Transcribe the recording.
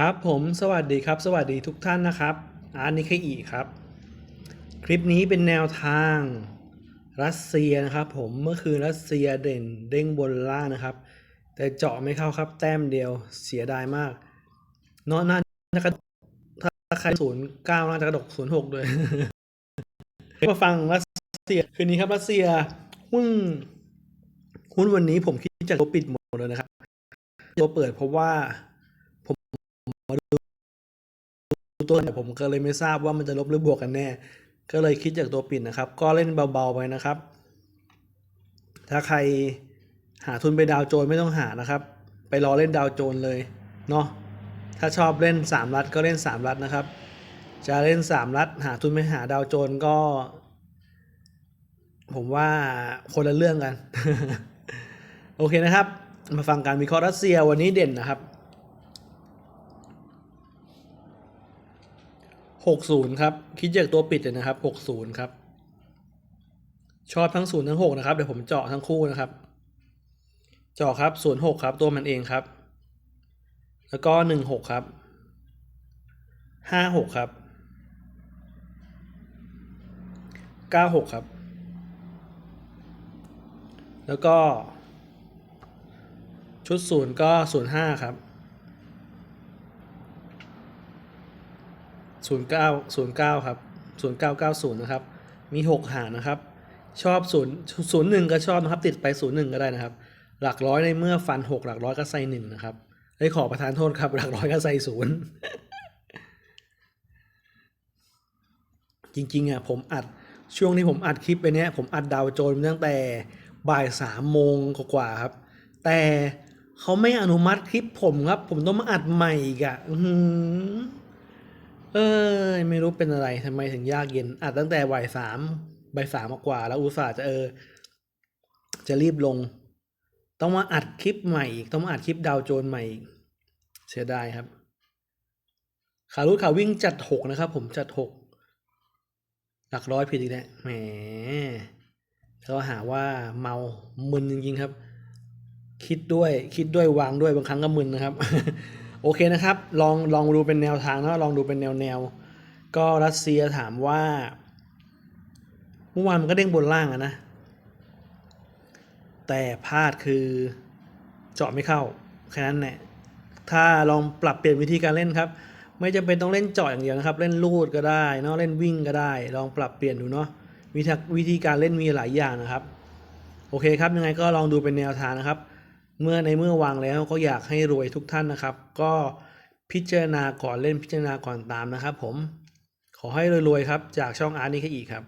ครับผมสวัสดีครับ สวัสดีทุกท่านนะครับอาร์ตนิเคอีครับ คลิปนี้เป็นแนวทางรัสเซียนะครับ ผมเมื่อคืนรัสเซียเด่นเด้งบนล่างนะครับ แต่เจาะไม่เข้าครับ แต้มเดียวเสียดายมากเนอะน่าจะกระดกถ้าใครศูนย์เก้าน่าจะกระดกศูนย์หกด้วยมาฟังรัสเซียคืนนี้ครับรัสเซียหุ้นหุ้นวันนี้ผมคิดจะตัวปิดหมดเลยนะครับตัวเปิดเพราะว่า ตัวเนี่ยผมก็เลยไม่ทราบว่ามันจะลบหรือบวกกันแน่ ก็เลยคิดจากตัวปิดนะครับ ก็เล่นเบาๆไปนะครับ ถ้าใครหาทุนไปดาวโจนไม่ต้องหานะครับ ไปรอเล่นดาวโจนเลยเนาะถ้าชอบเล่น 3 รัดก็เล่น 3 รัดนะครับ จะเล่น 3 รัดหาทุนไปหาดาวโจนก็ ผมว่าคนละเรื่องกัน โอเคนะครับ มาฟังการวิเคราะห์รัสเซียวันนี้เด่นนะครับ 60ครับ คิดจากตัวปิดเลยนะครับ60ครับ ชอบทั้ง0ทั้ง6นะครับ เดี๋ยวผมเจาะทั้งคู่นะครับ เจาะครับ06ครับ ตัวมันเองครับ แล้วก็16ครับ56ครับ96ครับ แล้วก็ ชุด0ก็05ครับ 09 09ครับ0990นะครับ มี6หางนะครับ ชอบ0 01ก็ชอบนะครับ ติดไป01ก็ได้นะครับ หลักร้อยในเมื่อฟัน6หลักร้อยก็ใส่1นะครับได้ขอประทานโทษครับ หลักร้อยก็ใส่ศูนย์จริงๆอะผมอัดช่วงที่ผมอัดคลิปไปเนี้ยผมอัดดาวโจนตั้งแต่บ่ายสามโมงกว่าครับ แต่เขาไม่อนุมัติคลิปผมครับ ผมต้องมาอัดใหม่อีกอะอื้อหือ เออไม่รู้เป็นอะไรทำไมถึงยากเย็นอัดตั้งแต่บ่ายสามบ่ายสามกว่า แล้วอุตส่าห์จะเออ จะรีบลง ต้องมาอัดคลิปใหม่อีก ต้องมาอัดคลิปดาวโจนส์ใหม่อีก เสียดายครับ ขารุดขาวิ่งจัดหกนะครับ ผมจัดหกหลักร้อยผิดอีกแล้วแหมเขาหาว่าเมามึนจริงๆครับ คิดด้วยคิดด้วยวางด้วยบางครั้งก็มึนนะครับ โอเคนะครับ ลองลองดูเป็นแนวทางนะลองดูเป็นแนวแนว ก็รัสเซียถามว่าเมื่อวานมันก็เด้งบนล่างอะนะ แต่พลาดคือเจาะไม่เข้าแค่นั้นแหละถ้าลองปรับเปลี่ยนวิธีการเล่นครับ ไม่จำเป็นต้องเล่นเจาะอย่างเดียวนะครับ เล่นลูดก็ได้เนาะเล่นวิ่งก็ได้ ลองปรับเปลี่ยนดูเนาะวิธีวิธีการเล่นมีหลายอย่างนะครับ โอเคครับยังไงก็ลองดูเป็นแนวทางนะครับ เมื่อในเมื่อวางแล้วก็อยากให้รวยทุกท่านนะครับ ก็พิจารณาก่อนเล่นพิจารณาก่อนตามนะครับผมขอให้รวยๆครับ จากช่องอาร์ตนี้แค่อีกครับ